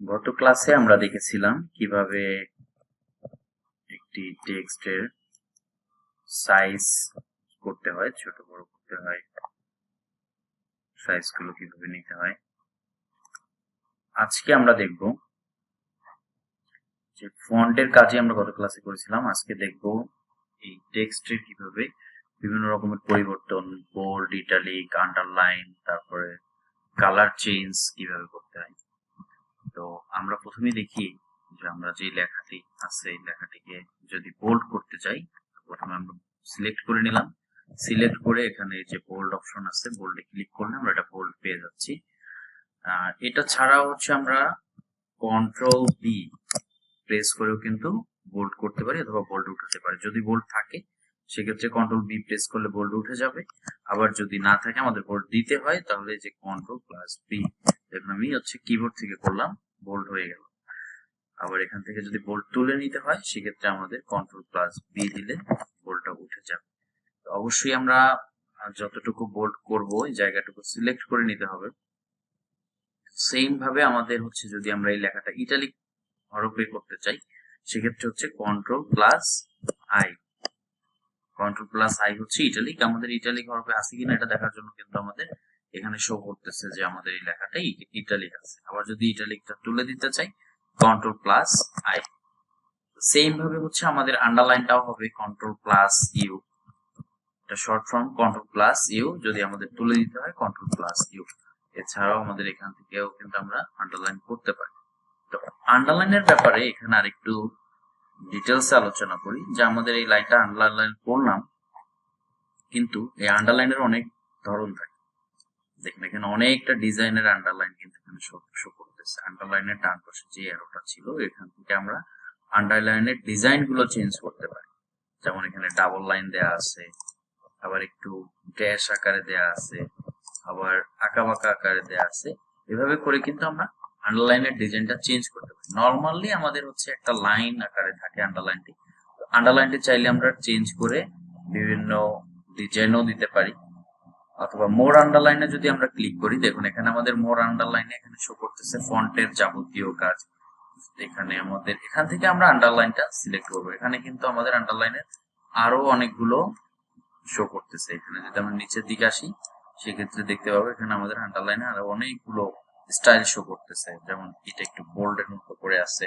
গত ক্লাসে আমরা দেখেছিলাম কীভাবে একটি টেক্সটের সাইজ করতে হয়, ছোট, বড় করতে হয় সাইজগুলো কীভাবে নিতে হয়। আজকে আমরা দেখব যে ফন্টের কাজে আমরা গত ক্লাসে করেছিলাম। আজকে দেখব এই টেক্সটের কীভাবে বিভিন্ন রকমের পরিবর্তন বোল্ড ইটালিক আন্ডারলাইন তারপরে কালার চেঞ্জ কীভাবে করতে হয়। আমরা প্রথমে দেখি যে আমরা যে লেখাটি আছে লেখাটিকে যদি বোল্ড করতে চাই প্রথমে আমরা সিলেক্ট করে নিলাম। সিলেক্ট করে এখানে যে বোল্ড অপশন আছে বোল্ডে ক্লিক করলে আমরা এটা বোল্ড পেয়ে যাচ্ছি। আর এটা ছাড়াও হচ্ছে আমরা কন্ট্রোল বি প্রেস করেও কিন্তু বোল্ড করতে পারি অথবা বোল্ড উঠাতে পারি। যদি বোল্ড থাকে, সেক্ষেত্রে কন্ট্রোল বি প্রেস করলে বোল্ড উঠে যাবে। আবার যদি না থাকে, আমাদের বোল্ড দিতে হয়, তাহলে যে কন্ট্রোল প্লাস বি আমি হচ্ছে কিবোর্ড থেকে করলাম। বোল্ড হয়ে গেল। আবার এখান থেকে যদি বোল্ড তুলে নিতে হয়, সেক্ষেত্রে আমাদের কন্ট্রোল প্লাস বি দিলে বোল্ডটা উঠে যাবে। তো অবশ্যই আমরা যতটুকু বোল্ড করব, এই জায়গাটুকু সিলেক্ট করে নিতে হবে। সেম ভাবে আমাদের হচ্ছে যদি আমরা এই লেখাটা ইটালিক হরফে করতে চাই, সেক্ষেত্রে হচ্ছে control plus I control plus I হচ্ছে ইটালিক আমাদের ইটালিক হরফে আছে কিনা এটা দেখার জন্য কিন্তু আমাদের এখানে শো করতেছে যে আমাদের এই লেখাটা ইটালিক আছে। আবার যদি ইটালিকটা তুলে দিতে চাই কন্ট্রোল প্লাস আই সেম ভাবে হচ্ছে আমাদের আন্ডারলাইনটাও হবে কন্ট্রোল প্লাস ইউ এটা short form control plus U যদি আমাদের তুলে দিতে হয় কন্ট্রোল প্লাস ইউ এছাড়াও আমাদের এখান থেকেও কিন্তু আমরা আন্ডারলাইন করতে পারি। তো আন্ডারলাইনের ব্যাপারে এখানে আরেকটু ডিটেলস আলোচনা করি, যে আমাদের এই লাইনটা আন্ডারলাইন করলাম, কিন্তু এই আন্ডারলাইনের অনেক ধরন থাকে। দেখেন, এখানে অনেকটা ডিজাইনের আন্ডারলাইন কিন্তু এখানে শো করতেছে। আন্ডারলাইনের ডান পাশে যে অ্যারোটা ছিল, এখান থেকে আমরা আন্ডারলাইনের ডিজাইনগুলো চেঞ্জ করতে পারি। যেমন এখানে ডাবল লাইন দেয়া আছে, আবার একটু ড্যাশ আকারে দেয়া আছে, আবার আঁকা বাঁকা আকারে দেয়া আছে। এভাবে করে কিন্তু আমরা আন্ডারলাইনের ডিজাইনটা চেঞ্জ করতে পারি। নর্মালি আমাদের হচ্ছে একটা লাইন আকারে থাকে আন্ডারলাইনটি আন্ডারলাইনটি চাইলে আমরা চেঞ্জ করে বিভিন্ন ডিজাইনও দিতে পারি। অথবা মোর আন্ডারলাইনে যদি আমরা ক্লিক করি, দেখুন এখানে আমাদের মোর আন্ডারলাইনে এখানে শো করতেছে ফন্টের যাবতীয় কাজ। এখানে আমাদের, এখান থেকে আমরা আন্ডারলাইনটা সিলেক্ট করব। এখানে কিন্তু আমাদের আন্ডারলাইনের আরও অনেকগুলো শো করতেছে। এখানে যদি আমরা নিচের দিকে আসি, সেক্ষেত্রে দেখতে পাবো এখানে আমাদের আন্ডারলাইনে আরও অনেকগুলো স্টাইল শো করতেছে। যেমন এটা একটু বোল্ডের মতো করে আছে।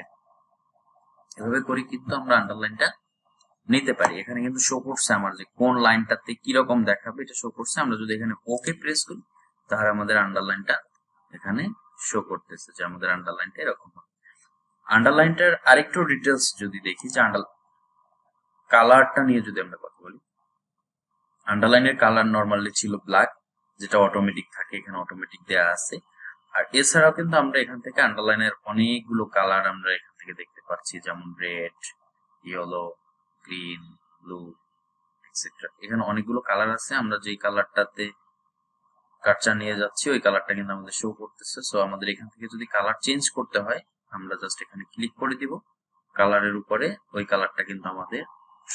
এভাবে করে কিন্তু আমরা আন্ডারলাইনটা নিতে পারি। এখানে কিন্তু শো করছে আমার যে কোন লাইনটাতে কীরকম দেখাবে, এটা শো করছে। আমরা যদি এখানে ওকে প্রেস করি, তাহলে আমাদের আন্ডারলাইনটা এখানে শো করতেছে যে আমাদের আন্ডারলাইনটা এরকম হবে। আন্ডারলাইনটার আরেকটু ডিটেলস যদি দেখি, যে আন্ডার কালারটা নিয়ে যদি আমরা কথা বলি। আন্ডারলাইনের কালার নর্মালি ছিল ব্ল্যাক যেটা অটোমেটিক থাকে, এখানে অটোমেটিক দেয়া আছে। আর এছাড়াও কিন্তু আমরা এখান থেকে আন্ডারলাইনের অনেকগুলো কালার আমরা এখান থেকে দেখতে পাচ্ছি, যেমন red yellow green blue etcetera এখানে অনেকগুলো কালার আছে, আমরা যেই কালারটাতে কাটচা নিয়ে যাচ্ছি, ওই কালারটা কিন্তু আমাদের শো করতেছে। সো আমাদের এখান থেকে যদি কালার চেঞ্জ করতে হয়, আমরা জাস্ট এখানে ক্লিক করে দিব। কালারের উপরে ওই কালারটা কিন্তু আমাদের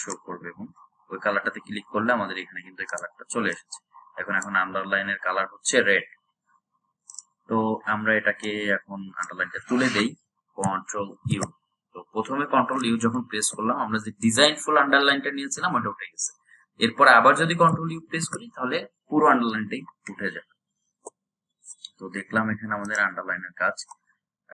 শো করবে এবং ওই কালারটাতে ক্লিক করলে আমাদের এখানে কিন্তু ওই কালারটা চলে এসেছে। এখন এখন আন্ডারলাইনের কালার হচ্ছে রেড তো, আমরা এটাকে এখন আন্ডারলাইনটা তুলে দেই। কন্ট্রোল ইউ প্রথমে কন্ট্রোল ইউ যখন প্রেস করলাম, আমরা যে ডিজাইন ফুল আন্ডারলাইনটা নিয়েছিলাম, ওটা উঠে গেছে। এরপর আবার যদি কন্ট্রোল ইউ প্রেস করি, তাহলে পুরো আন্ডারলাইনটাই উঠে যাবে। তো দেখলাম এখানে আমাদের আন্ডারলাইনের কাজ।